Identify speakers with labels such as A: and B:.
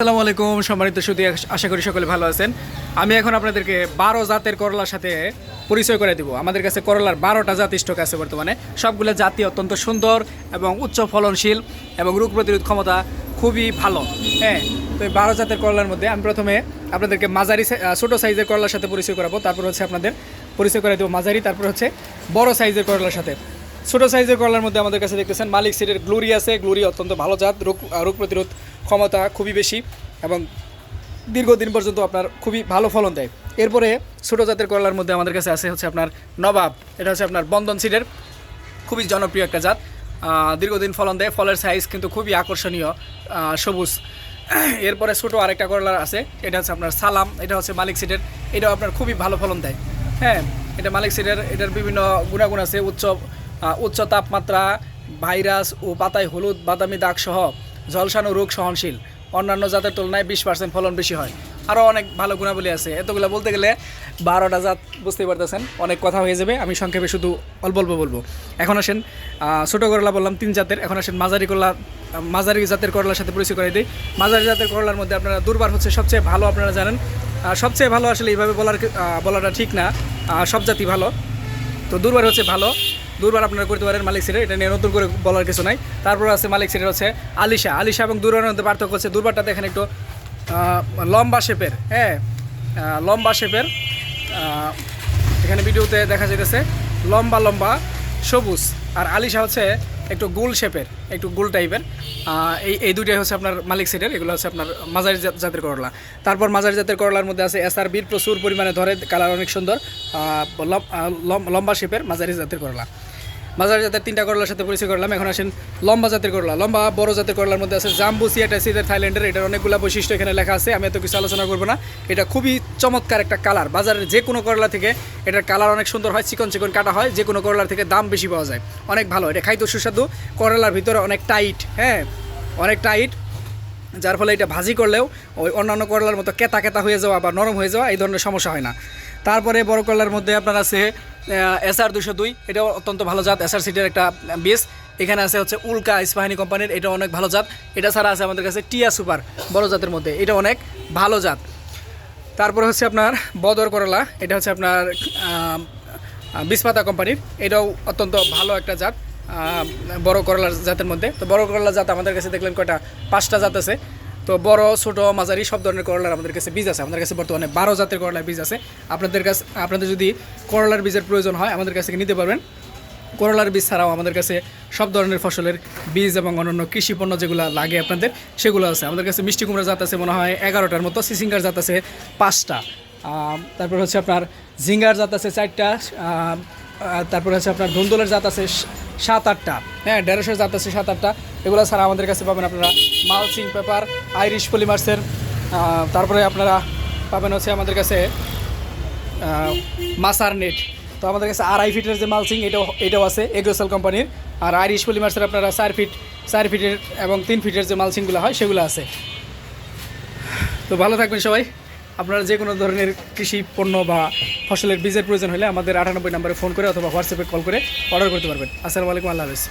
A: আসসালামু আলাইকুম, সম্মানিত সুদী আশা করি সকলে ভালো আছেন। আমি এখন আপনাদেরকে বারো জাতের করলার সাথে পরিচয় করে দিব। আমাদের কাছে করলার বারোটা জাত স্টক আছে বর্তমানে। সবগুলো জাতি অত্যন্ত সুন্দর এবং উচ্চ ফলনশীল এবং রোগ প্রতিরোধ ক্ষমতা খুবই ভালো। হ্যাঁ তো এই বারো জাতের করলার মধ্যে আমি প্রথমে আপনাদেরকে মাঝারি ছোট সাইজের করলার সাথে পরিচয় করাবো। তারপর হচ্ছে আপনাদের পরিচয় করে দেবো মাঝারি, তারপর হচ্ছে বড় সাইজের করলার সাথে। ছোট সাইজের করলার মধ্যে আমাদের কাছে দেখতেছেন মালিক সিটের গ্লোরি আছে। গ্লোরি অত্যন্ত ভালো জাত, রোগ রোগ প্রতিরোধ ক্ষমতা খুবই বেশি এবং দীর্ঘদিন পর্যন্ত আপনার খুবই ভালো ফলন দেয়। এরপরে ছোটো জাতের করলার মধ্যে আমাদের কাছে আছে হচ্ছে আপনার নবাব। এটা হচ্ছে আপনার বন্ধন সিডের খুবই জনপ্রিয় একটা জাত। দীর্ঘদিন ফলন দেয়, ফলের সাইজ কিন্তু খুবই আকর্ষণীয় সবুজ। এরপরে ছোটো আরেকটা করলার আছে, এটা হচ্ছে আপনার সালাম, এটা হচ্ছে মালিক সিডের। এটাও আপনার খুবই ভালো ফলন দেয়। হ্যাঁ এটা মালিক সিডের, এটার বিভিন্ন গুণাগুণ আছে, উচ্চ উচ্চ তাপমাত্রা, ভাইরাস ও পাতায় হলুদ, বাদামি দাগ সহ ঝলসানো রোগ সহনশীল। অন্যান্য জাতের তুলনায় বিশ পার্সেন্ট ফলন বেশি হয়। আরও অনেক ভালো গুণাবলী আছে। এতগুলো বলতে গেলে বারোটা জাত বুঝতেই পারতেছেন। অনেক কথা হয়ে যাবে। আমি সংক্ষেপে শুধু অল্প অল্প বলব। এখন আসেন ছোটো করলা বললাম তিন জাতের। এখন আসেন মাঝারি করলা মাঝারি জাতের করলার সাথে পরিচয় করে দিই। মাঝারি জাতের করলার মধ্যে আপনারা দুর্বার হচ্ছে সবচেয়ে ভালো আপনারা জানেন। সবচেয়ে ভালো আসলে এইভাবে বলার বলাটা ঠিক না। সব জাতি ভালো। তো দুর্বার হচ্ছে ভালো। দুর্বার আপনারা করতে পারেন মালিক সিটের এটা নিয়ে নতুন করে বলার কিছু নাই। তারপর আছে মালিক সিটের হচ্ছে আলিশা। আলিশা এবং দুর্বারের মধ্যে পার্থক্য হচ্ছে দুর্বারটা দেখেন একটু লম্বা শেপের হ্যাঁ লম্বা শেপের এখানে ভিডিওতে দেখা যেতেছে লম্বা লম্বা সবুজ। আর আলিশা হচ্ছে একটু গোল শেপের একটু গোল টাইপের এই এই দুইটাই হচ্ছে আপনার মালিক সিটের এগুলো হচ্ছে আপনার মাঝারি জাতের করলা। তারপর মাঝারি জাতের করলার মধ্যে আছে এসআর বিট প্রচুর পরিমাণে ধরে কালার অনেক সুন্দর লম্বা শেপের মাঝারি জাতের করলা। মাঝারি জাতের তিনটা করলার সাথে পরিচয় করলাম। এখন আসেন লম্বা জাতের করলা। লম্বা বড় জাতের করলার মধ্যে আছে জাম্বু সিয়াটাসিদের থাইল্যান্ডের। এটার অনেকগুলো বৈশিষ্ট্য এখানে লেখা আছে। আমি এত কিছু আলোচনা করব না। এটা খুবই চমৎকার একটা কালার। বাজারের যে কোনো করলা থেকে এটার কালার অনেক সুন্দর হয়, চিকন চিকন কাটা হয়। যে কোনো করলার থেকে দাম বেশি পাওয়া যায়। অনেক ভালো। এটা খাইতে সুস্বাদু। করলার ভিতরে অনেক টাইট হ্যাঁ? অনেক টাইট। যার ফলে এটা ভাজি করলেও ওই অন্যান্য করলার মতো কেতা কেতা হয়ে যাওয়া বা নরম হয়ে যাওয়া এই ধরনের সমস্যা হয় না। তারপরে বড় করলার মধ্যে আপনার আছে এসআর দুশো দুই, এটাও অত্যন্ত ভালো জাত এসআর সিটের একটা বেস এখানে আছে হচ্ছে উল্কা ইস্পাহানি কোম্পানির এটা অনেক ভালো জাত। এটা ছাড়া আছে আমাদের কাছে টিয়া সুপার, বড় জাতের মধ্যে, এটা অনেক ভালো জাত। তারপরে হচ্ছে আপনার বদর করলা, এটা হচ্ছে আপনার বিষপাতা কোম্পানির, এটাও অত্যন্ত ভালো একটা জাত। বড় করলার জাতের মধ্যে। তো বড় করলার জাত আমাদের কাছে দেখলেন কয়টা? পাঁচটা জাত আছে। তো বড়, ছোট, মাঝারি সব ধরনের করলার আমাদের কাছে বীজ আছে। আমাদের কাছে বর্তমানে বারো জাতের করলার বীজ আছে। আপনাদের কাছে আপনাদের যদি করলার বীজের প্রয়োজন হয়, আমাদের কাছে থেকে নিতে পারবেন। করলার বীজ ছাড়াও আমাদের কাছে সব ধরনের ফসলের বীজ এবং অন্যান্য কৃষি পণ্য যেগুলো লাগে আপনাদের, সেগুলো আছে। আমাদের কাছে মিষ্টি কুমড়া জাত আছে মনে হয় এগারোটার মতো, সিসিঙ্গার জাত আছে পাঁচটা। তারপর হচ্ছে আপনার ঝিঙ্গার জাত আছে চারটা। তারপর হচ্ছে আপনার ধুন্দুলের জাত আছে সাত আটটা হ্যাঁ দেড়শোর জাত আছে সাত আটটা এগুলো ছাড়া আমাদের কাছে পাবেন আপনারা মালসিং পেপার, আইরিশ পলিমার্সের তারপরে আপনারা পাবেন হচ্ছে আমাদের কাছে মাসার নেট। তো আমাদের কাছে আড়াই ফিটের যে মালসিং এটাও এটাও আছে এগ্রোসেল কোম্পানির। আর আইরিশ পলিমার্সের আপনারা চার ফিট, চার ফিটের এবং তিন ফিটের যে মালসিংগুলো হয়, সেগুলো আছে। তো ভালো থাকবেন সবাই। আপনারা যে কোনো ধরনের কৃষি পণ্য বা ফসলের বীজের প্রয়োজন হলে আমাদের আটানব্বই নম্বরে ফোন করে অথবা হোয়াটসঅ্যাপে কল করে অর্ডার করতে পারবেন। আসসালামু আলাইকুম, আল্লাহ হাফেজ।